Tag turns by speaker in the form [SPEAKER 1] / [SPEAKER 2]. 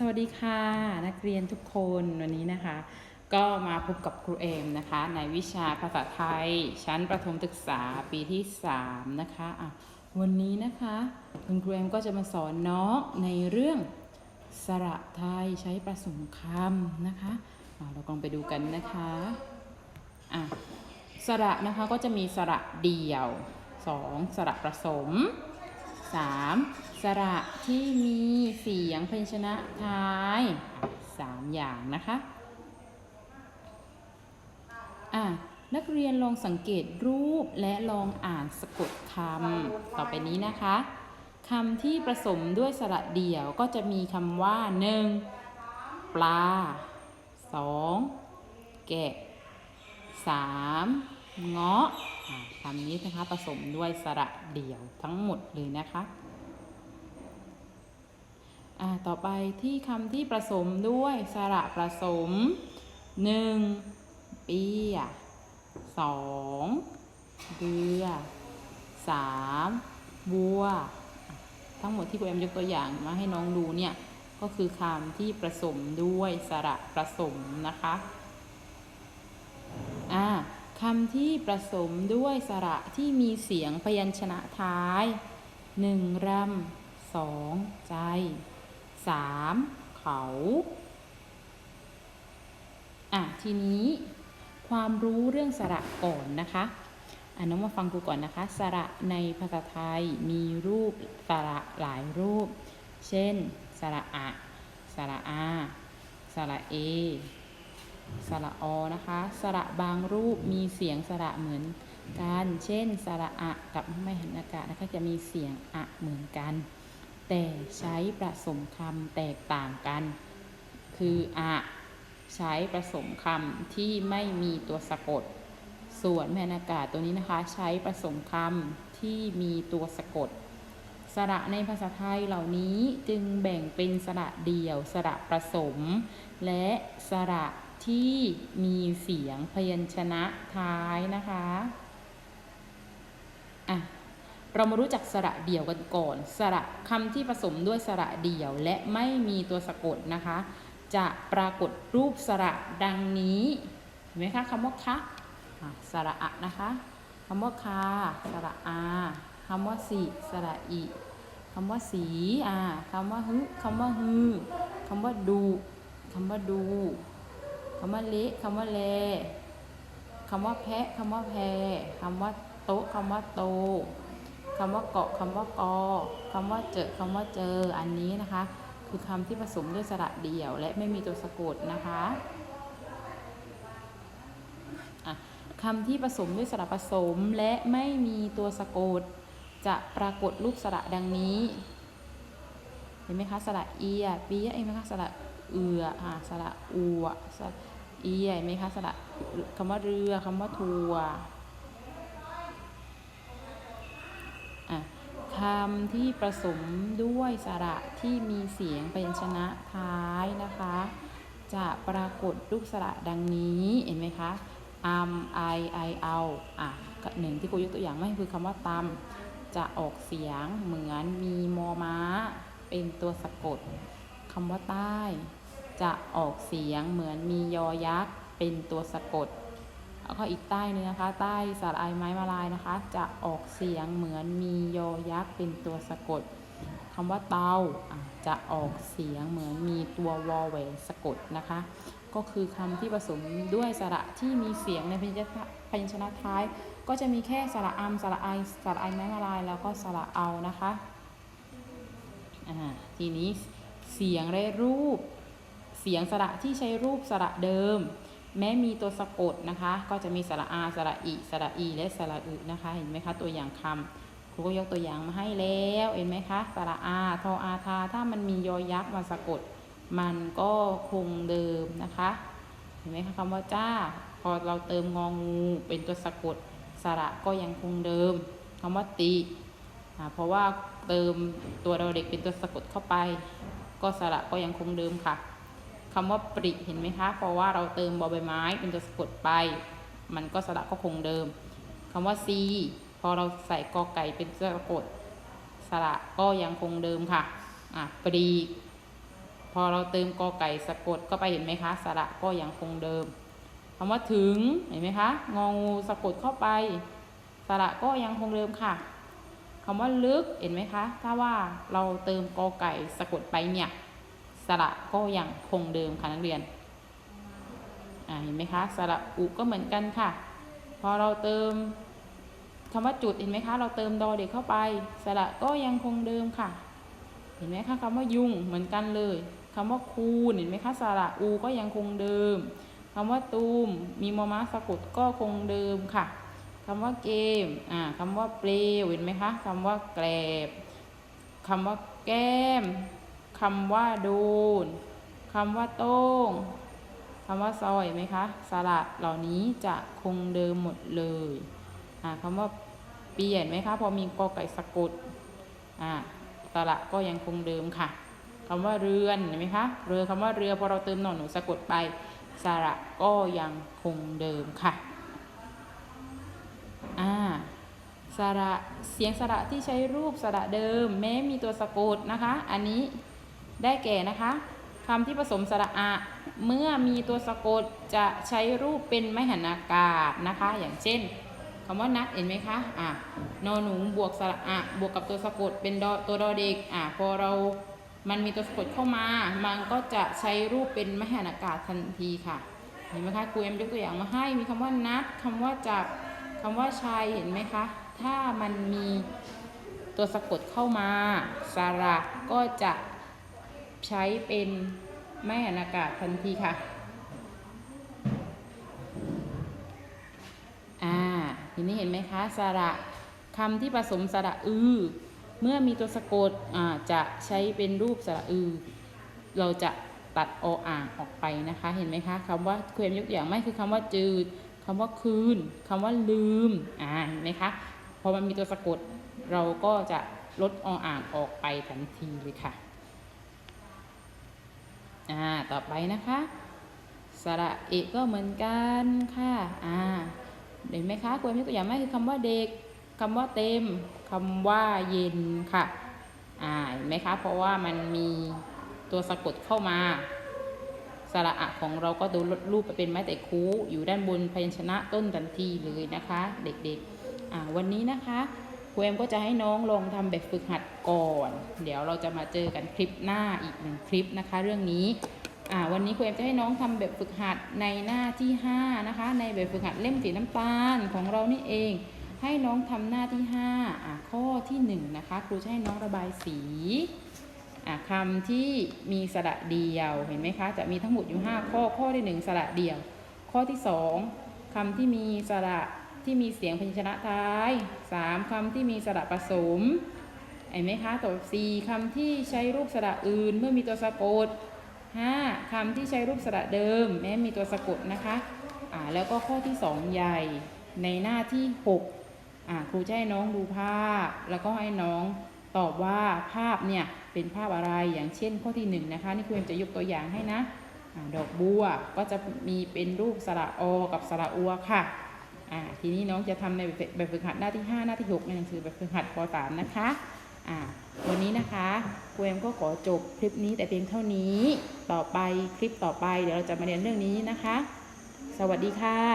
[SPEAKER 1] สวัสดีค่ะ นักเรียนทุกคนวันนี้นะคะ ก็มาพบกับครูเอมนะคะ ในวิชาภาษาไทย ชั้นประถมศึกษาปีที่ 3 นะคะะวันนี้นะคะคุณครูเอมก็จะมาสอนน้องในเรื่องสระไทยใช้ประสมคำนะคะะเราลองไปดูกันนะคะะสระนะคะก็จะมีสระเดี่ยว 2 สระผสม 3. สระที่มีเสียงพยัญชนะท้ายสามอย่างนะคะอะนักเรียนลองสังเกตรูปและลองอ่านสะกดคำต่อไปนี้นะคะคำที่ผสมด้วยสระเดี่ยวก็จะมีคำว่า 1. ปลา 2. แกะ 3. เงาะ คำนี้นะคะผสมด้วยสระเดี่ยวทั้งหมดเลยนะคะต่อไปที่คำที่ผสมด้วยสระผสม 1. เปีย 2. เรือ 3. บัว ทั้งหมดที่ครูแอมยกตัวอย่างมาให้น้องดูเนี่ย ก็คือคำที่ผสมด้วยสระผสมนะคะ อ่า คำที่ผสมด้วยสระที่มีเสียงพยัญชนะท้าย 1. รำ 2. ใจ 3. เขา อะ ทีนี้ความรู้เรื่องสระก่อนนะคะอะน้องมาฟังกูก่อนนะคะ สระในภาษาไทยมีรูปสระหลายรูป เช่น สระอะ สระอา สระเอ สระอนะคะ สระบางรูปมีเสียงสระเหมือนกัน เช่น สระอะกับไม่หันอากาศนะคะจะมีเสียงอะเหมือนกัน แต่ใช้ผสมคำแตกต่างกัน คืออะใช้ผสมคำที่ไม่มีตัวสะกด ส่วนแมนอากาศตัวนี้นะคะ ใช้ผสมคำที่มีตัวสะกด สระในภาษาไทยเหล่านี้จึงแบ่งเป็นสระเดี่ยว สระผสม และสระ ที่มีเสียงพยัญชนะท้ายนะคะอะเรามารู้จักสระเดี่ยวกันก่อน สระคำที่ผสมด้วยสระเดี่ยวและไม่มีตัวสะกดนะคะ จะปรากฏรูปสระดังนี้เห็นไหมคะคำว่าคะสระอะนะคะคำว่าคาสระอาคำว่าสีสระอีคำว่าสีอ่าคำว่าฮึคำว่าฮือคำว่าดูคำว่าดู คำว่าละคำว่าแลคำว่าแพะคำว่าแพรคำว่าโต๊ะคำว่าโตคำว่าเกาะคำว่ากอคำว่าเจอคำว่าเจออันนี้นะคะ คือคำที่ผสมด้วยสระเดี่ยว และไม่มีตัวสะกดนะคะอะคำที่ผสมด้วยสระผสมและไม่มีตัวสะกด จะปรากฏรูปสระดังนี้ เห็นไหมคะสระเอียปีเห็นไหมคะสระเอืออ่าสระอัวสระ เอียเห็นไหมคะสระคำว่าเรือคำว่าทัวอะคำที่ผสมด้วยสระที่มีเสียงพยัญชนะท้ายนะคะ จะปรากฏรูปสระดังนี้เห็นไหมคะอัมไอไอเอาอะหนึ่งที่ครูยกตัวอย่างไม่คือคำว่าตำจะออกเสียงเหมือนมีมอม้า เป็นตัวสะกดคำว่าใต้ จะออกเสียงเหมือนมียอยักษ์เป็นตัวสะกด แล้วก็อีกใต้นึงนะคะ ใต้สระไอไม้มาลายนะคะ จะออกเสียงเหมือนมียอยักษ์เป็นตัวสะกดคำว่าเตาจะออกเสียงเหมือนมีตัววอแหวนสะกดนะคะ ก็คือคำที่ผสมด้วยสระที่มีเสียงในพยัญชนะท้าย ก็จะมีแค่สระอัมสระไอสระไอไม้มาลายแล้วก็สระเอานะคะทีนี้เสียงและรูป สียงสระที่ใช้รูปสระเดิม แม้มีตัวสะกดนะคะ ก็จะมีสระอาสระอีสระอีและสระอึนะคะ เห็นไหมคะตัวอย่างคำครูก็ยกตัวอย่างมาให้แล้วเห็นไหมคะสระอาทออาทาถ้ามันมียอยักษ์มาสะกด มันก็คงเดิมนะคะ เห็นไหมคะคำว่าจ้า พอเราเติมงองูเป็นตัวสะกดสระก็ยังคงเดิมคำว่าตีเพราะว่าเติมตัวเราเด็กเป็นตัวสะกดเข้าไป ก็สระก็ยังคงเดิมค่ะ คำว่าปริเห็นไหมคะ เพราะว่าเราเติมบอใบไม้เป็นตัวสะกดไป มันก็สระก็คงเดิมคำว่าซีพอเราใส่กอไก่เป็นตัวสะกดสระก็ยังคงเดิมค่ะอะปรีพอเราเติมกอไก่สะกดก็ไปเห็นไหมคะ สระก็ยังคงเดิมคำว่าถึงเห็นไหมคะงองูสะกดเข้าไปสระก็ยังคงเดิมค่ะคำว่าลึกเห็นไหมคะ ถ้าว่าเราเติมกอไก่สะกดไปเนี่ย สระก็ยังคงเดิมค่ะนักเรียนเห็นไหมคะสระอุก็เหมือนกันค่ะ พอเราเติมคำว่าจุดเห็นไหมคะ เราเติมดอเด็กเข้าไปสระก็ยังคงเดิมค่ะ เห็นไหมคะคำว่ายุงเหมือนกันเลยคำว่าคูณเห็นไหมคะสระอูก็ยังคงเดิมคำว่าตูมมีมอมาสะกดก็คงเดิมค่ะคำว่าเกมอ่าคำว่าเปลวเห็นไหมคะคำว่าแกลบคำว่าแก้ม คำว่าโดนคำว่าโต้งคำว่าซอยไหมคะสระเหล่านี้จะคงเดิมหมดเลยอ่าคำว่าเปลี่ยนไหมคะพอมีกอไก่สะกดอ่าสระก็ยังคงเดิมค่ะคำว่าเรือนเห็นไหมคะเรือคำว่าเรือพอเราเติมหนอนหนูสะกดไปสระก็ยังคงเดิมค่ะอ่าสระเสียงสระที่ใช้รูปสระเดิม แม้มีตัวสะกดนะคะ อันนี้ ได้แก่นะคะคำที่ผสมสระอะ เมื่อมีตัวสะกดจะใช้รูปเป็นไมหันอากาศนะคะ อย่างเช่นคำว่านัดเห็นไหมคะอะนอหนูบวกสระอะบวกกับตัวสะกดเป็นตัวดอเด็กอะพอเรามันมีตัวสะกดเข้ามา มันก็จะใช้รูปเป็นมหานากาศทันทีค่ะ เห็นไหมคะครูเอ็มยกตัวอย่างมาให้ มีคำว่านัดคำว่าจับคำว่าชายเห็นไหมคะ ถ้ามันมีตัวสะกดเข้ามาสระก็จะ ใช้เป็นมหานากาศทันทีค่ะ อ่า ทีนี้เห็นไหมคะ สระคำที่ผสมสระอือ เมื่อมีตัวสะกด อ่า จะใช้เป็นรูปสระอือ เราจะตัดออ่างออกไปนะคะ เห็นไหมคะคำว่าเคยมยกอย่างไม่คือคำว่าจืดคำว่าคืนคำว่าลืม อ่า เห็นไหมคะ พอมันมีตัวสะกด เราก็จะลดออ่างออกไปทันทีเลยค่ะ อ่าต่อไปนะคะสระเอกก็เหมือนกันค่ะอ่าเห็นไหมคะครูมีตัวอย่างไม่คือคำว่าเด็กคำว่าเต็มคำว่าเย็นค่ะอ่าเห็นไหมคะ เพราะว่ามันมีตัวสะกดเข้ามาสระอะของเราก็ดูลดรูปไปเป็นไม้แต่คูอยู่ด้านบนพยัญชนะต้นทันทีเลยนะคะ เด็กๆอ่าวันนี้นะคะ ครูเอ็มก็จะให้น้องลองทำแบบฝึกหัดก่อน เดี๋ยวเราจะมาเจอกันคลิปหน้าอีกหนึ่งคลิปนะคะ เรื่องนี้วันนี้ครูเอ็มจะให้น้องทำแบบฝึกหัดในหน้าที่ 5 นะคะ ในแบบฝึกหัดเล่มสีน้ำตาลของเรานี่เอง ให้น้องทำหน้าที่5อ่าข้อที่ 1 นะคะ ครูจะให้น้องระบายสีอ่าคำที่มีสระเดียวเห็นไหมคะ จะมีทั้งหมดอยู่ 5 ข้อข้อที่ 1 สระเดียว ข้อที่ 2คำที่มีสระ ที่มีเสียงพยัญชนะท้าย 3คำที่มีสระผสมเห็นไหมคะต่อ4คำที่ใช้รูปสระอื่นเมื่อมีตัวสะกด 5. คำที่ใช้รูปสระเดิม แม้มีตัวสะกดนะคะอ่าแล้วก็ข้อที่ 2 ใหญ่ในหน้าที่ 6อ่าครูจะให้น้องดูภาพ แล้วก็ให้น้องตอบว่าภาพเนี่ยเป็นภาพอะไรอย่างเช่นข้อที่1นนะคะนี่ครูเอ็มจะยกตัวอย่างให้นะดอกบัวก็จะมีเป็นรูปสระอกับสระอัวค่ะ อ่าทีนี้น้องจะทำในแบบฝึกหัดหน้าที่ 5 หน้าที่ 6 ในหนังสือแบบฝึกหัดป .3 นะคะอ่าวันนี้นะคะครูเอ็มก็ขอจบคลิปนี้แต่เพียงเท่านี้ต่อไปคลิปต่อไปเดี๋ยวเราจะมาเรียนเรื่องนี้นะคะ สวัสดีค่ะ